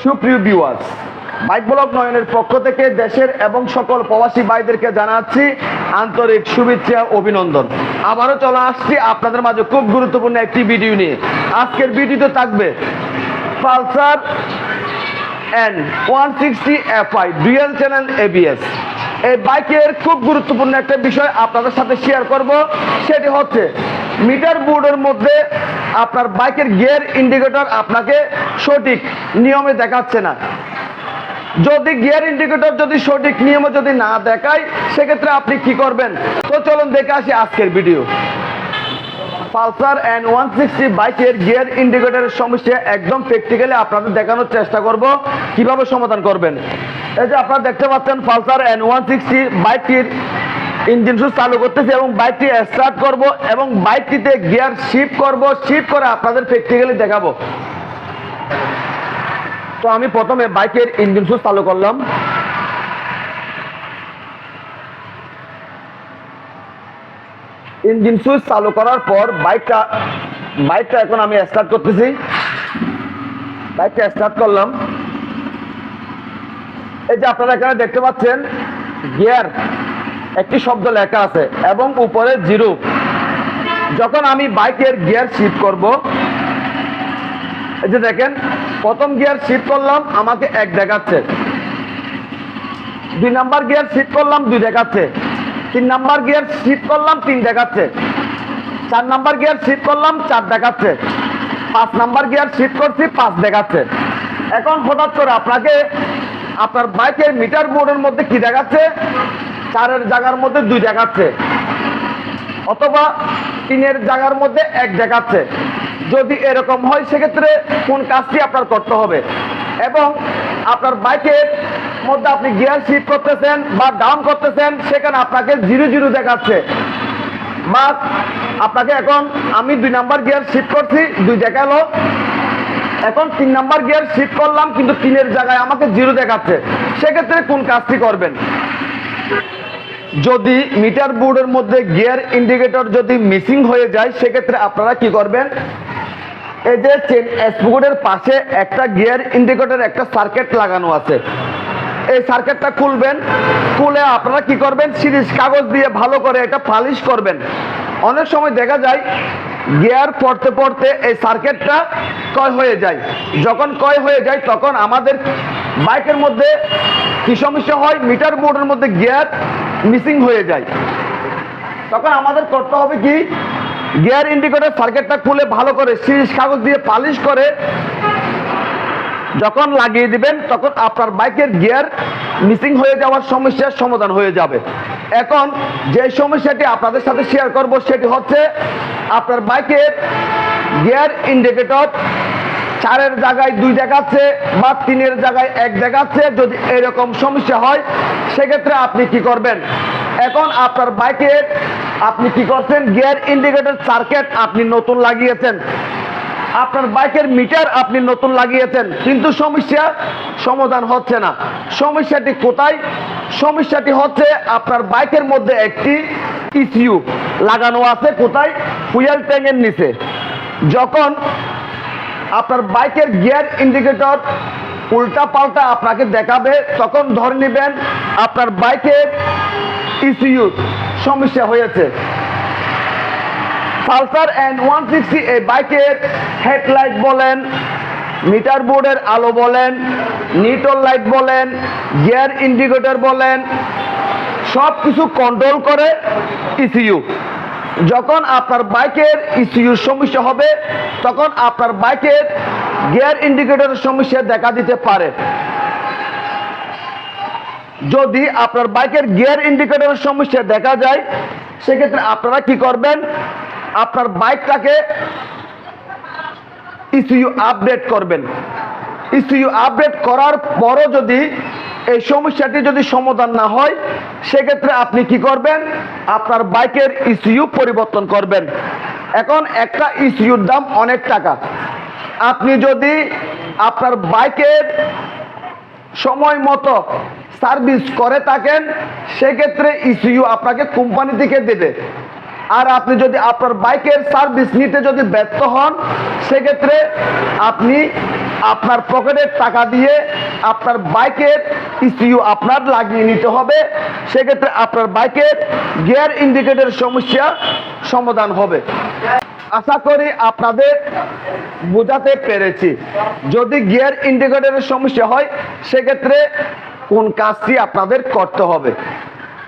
সুপ্রিয় viewers bike block নয়নের পক্ষ থেকে দেশের এবং সকল প্রবাসী ভাইদেরকে জানাচ্ছি আন্তরিক শুভেচ্ছা অভিনন্দন। আবারও চলে আসছি আপনাদের মাঝে খুব গুরুত্বপূর্ণ একটি ভিডিও নিয়ে। আজকের ভিডিওতে থাকবে Pulsar N one sixty FI dual channel ABS এই বাইকের খুব গুরুত্বপূর্ণ একটা বিষয় আপনাদের সাথে শেয়ার করব, সেটি হচ্ছে মিটার বোর্ডের মধ্যে আপনার বাইকের গিয়ার ইন্ডিকেটর আপনাকে সঠিক নিয়মে দেখাচ্ছে না। যদি গিয়ার ইন্ডিকেটর যদি সঠিক নিয়মে যদি না দেখায়, সেক্ষেত্রে আপনি কি করবেন? তো চলুন দেখে আসি আজকের video. Pulsar N one sixty বাইকের গিয়ার ইন্ডিকেটরের সমস্যা একদম প্র্যাকটিক্যালি আপনাদের দেখানোর চেষ্টা করব। কীভাবে সমাধান করবেন? এই যে আপনারা দেখতে পাচ্ছেন পালসার এন ওয়ান সিক্সটি বাইকটির ইঞ্জিন সুইচ চালু করতেছি এবং বাইকটি স্টার্ট করব এবং বাইকটিতে গিয়ার শিফট করব শিফট করে আপনাদের প্র্যাকটিক্যালি দেখাবো। তো আমি প্রথমে বাইকের ইঞ্জিন সুইচ চালু করলাম। ইঞ্জিন সুইচ চালু করার পর বাইকটা বাইকটা এখন আমি স্টার্ট করতেছি। বাইকটা স্টার্ট করলাম। এই যে আপনারা এখানে দেখতে পাচ্ছেন গিয়ার একটি শব্দ লেখা আছে এবং উপরে জিরো। যখন আমি বাইকের গিয়ার শিফট করব, এই যে দেখেন, প্রথম গিয়ার শিফট করলাম, আমাকে এক দেখাচ্ছে। দুই নাম্বার গিয়ার শিফট করলাম, দুই দেখাচ্ছে। তিন নাম্বার গিয়ার শিফট করলাম, তিন দেখাচ্ছে। চার নাম্বার গিয়ার শিফট করলাম, চার দেখাচ্ছে। পাঁচ নাম্বার গিয়ার শিফট করছি, পাঁচ দেখাচ্ছে। এখন হঠাৎ করে আপনাকে আপনার বাইকের মিটার বোর্ডের মধ্যে কি দেখাচ্ছে? চারের জায়গার মধ্যে দুই দেখাচ্ছে। অথবা তিনের জায়গার মধ্যে এক দেখাচ্ছে। যদি এরকম হয়, সেক্ষেত্রে কোন কাজটি আপনার করতে হবে? এবং আপনার বাইকের মধ্যে আপনি গিয়ার শিফট করতেছেন বা ডাউন করতেছেন, সেখানে আপনাকে জিরো জিরো দেখাচ্ছে। বা আপনাকে এখন আমি দুই নাম্বার গিয়ার শিফট করছি, দুই দেখাল। এখন তিন নাম্বার গিয়ার শিফট করলাম, কিন্তু তিনের জায়গায় আমাকে জিরো দেখাচ্ছে। সেক্ষেত্রে কোন কাজটি করবেন? যদি মিটার বোর্ডের মধ্যে গিয়ার ইন্ডিকেটর যদি মিসিং হয়ে যায়, সেক্ষেত্রে আপনারা কি করবেন? এই যে চেন স্পুকুটের পাশে একটা গিয়ার ইন্ডিকেটর, একটা সার্কিট লাগানো আছে। এই সার্কিটটা খুলবেন, খুলে আপনারা কি করবেন? সিরিজ কাগজ দিয়ে ভালো করে এটা পালিশ করবেন। অনেক সময় দেখা যায় গিয়ার পড়তে পড়তে এই সার্কিটটা কয় হয়ে যায়। যখন কয় হয়ে যায়, তখন আমাদের বাইকের মধ্যে কি সমস্যা হয়? মিটার বোর্ডের মধ্যে গিয়ার মিসিং হয়ে যায়। তখন আমাদের করতে হবে কি? গিয়ার ইন্ডিকেটর সার্কিটটা খুলে ভালো করে সিরিজ কাগজ দিয়ে পালিশ করে যখন লাগিয়ে দিবেন, তখন আপনার বাইকের গিয়ার মিসিং হয়ে যাওয়ার সমস্যার সমাধান হয়ে যাবে। এখন যে সমস্যাটি আপনাদের সাথে শেয়ার করব, সেটি হচ্ছে আপনার বাইকের গিয়ার ইন্ডিকেটর, চারের জায়গায় দুই দেখাচ্ছে, বা তিনের জায়গায় এক দেখাচ্ছে, যদি এরকম সমস্যা হয়, সেক্ষেত্রে আপনি কি করবেন? এখন আপনার বাইকের আপনি কি করছেন? গিয়ার ইন্ডিকেটর, সার্কিট আপনি নতুন লাগিয়েছেন। আপনার বাইকের মিটার আপনি নতুন লাগিয়েছেন। কিন্তু সমস্যা সমাধান হচ্ছে না। সমস্যাটি কোথায়? সমস্যাটি হচ্ছে আপনার বাইকের মধ্যে একটি ইসিউ লাগানো আছে কোথায়? ফুয়েল ট্যাঙ্কের নিচে। যখন আপনার বাইকের গিয়ার ইন্ডিকেটর উল্টা পাল্টা আপনাকে দেখাবে, তখন ধরে নেবেন আপনার বাইকের ইসিউ সমস্যা হয়েছে। পালসার এন্ড ওয়ান সিক্সটি এই বাইকের হেডলাইট বলেন, মিটার বোর্ডের আলো বলেন নিটল লাইট বলেন, গিয়ার ইন্ডিকেটর বলেন সব কিছু কন্ট্রোল করে ইসিউ যখন আপনার বাইকের ইসিউর সমস্যা হবে, তখন আপনার বাইকের গিয়ার ইন্ডিকেটরের সমস্যা দেখা দিতে পারে। যদি আপনার বাইকের গিয়ার ইন্ডিকেটরের সমস্যা দেখা যায়, সেক্ষেত্রে আপনারা কি করবেন? আপনার বাইকটাকে ইসিউ আপডেট করবেন। ইসিউ আপডেট করার পরও যদি এই সমস্যাটি যদি সমাধান না হয়, সেক্ষেত্রে আপনি কি করবেন? আপনার বাইকের ইসিউ পরিবর্তন করবেন। এখন একটা ইসিউর দাম অনেক টাকা। আপনি যদি আপনার বাইকের সময় মতো সার্ভিস করে থাকেন, সেক্ষেত্রে ইসিউ আপনাকে কোম্পানি থেকে দেবে। আর আপনি যদি আপনার বাইকের সার্ভিস নিতে যদি ব্যর্থ হন, সেক্ষেত্রে আপনি আপনার পকেটের টাকা দিয়ে আপনার বাইকের ইস্যু আপনার লাগিয়ে নিতে হবে। সেক্ষেত্রে আপনার বাইকের গিয়ার ইন্ডিকেটর সমস্যা সমাধান হবে। আশা করি আপনাদের বোঝাতে পেরেছি। যদি গিয়ার ইন্ডিকেটরের সমস্যা হয়, সেক্ষেত্রে কোন কাজটি আপনাদের করতে হবে?